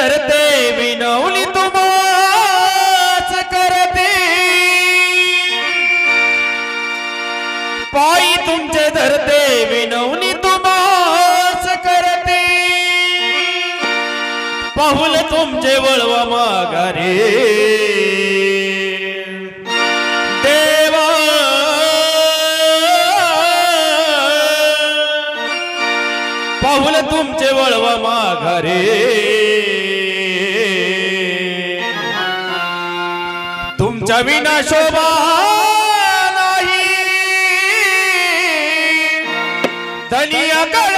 धरते विनवली तुम्हाच करते. पायी तुमचे धरते विनवली तुम्हाच करते. पाहुल तुमचे वळवा माघारे. पाहुल तुमचे वळवा माघारे. तुमच्या विना शोभा नाही. धनिया कळ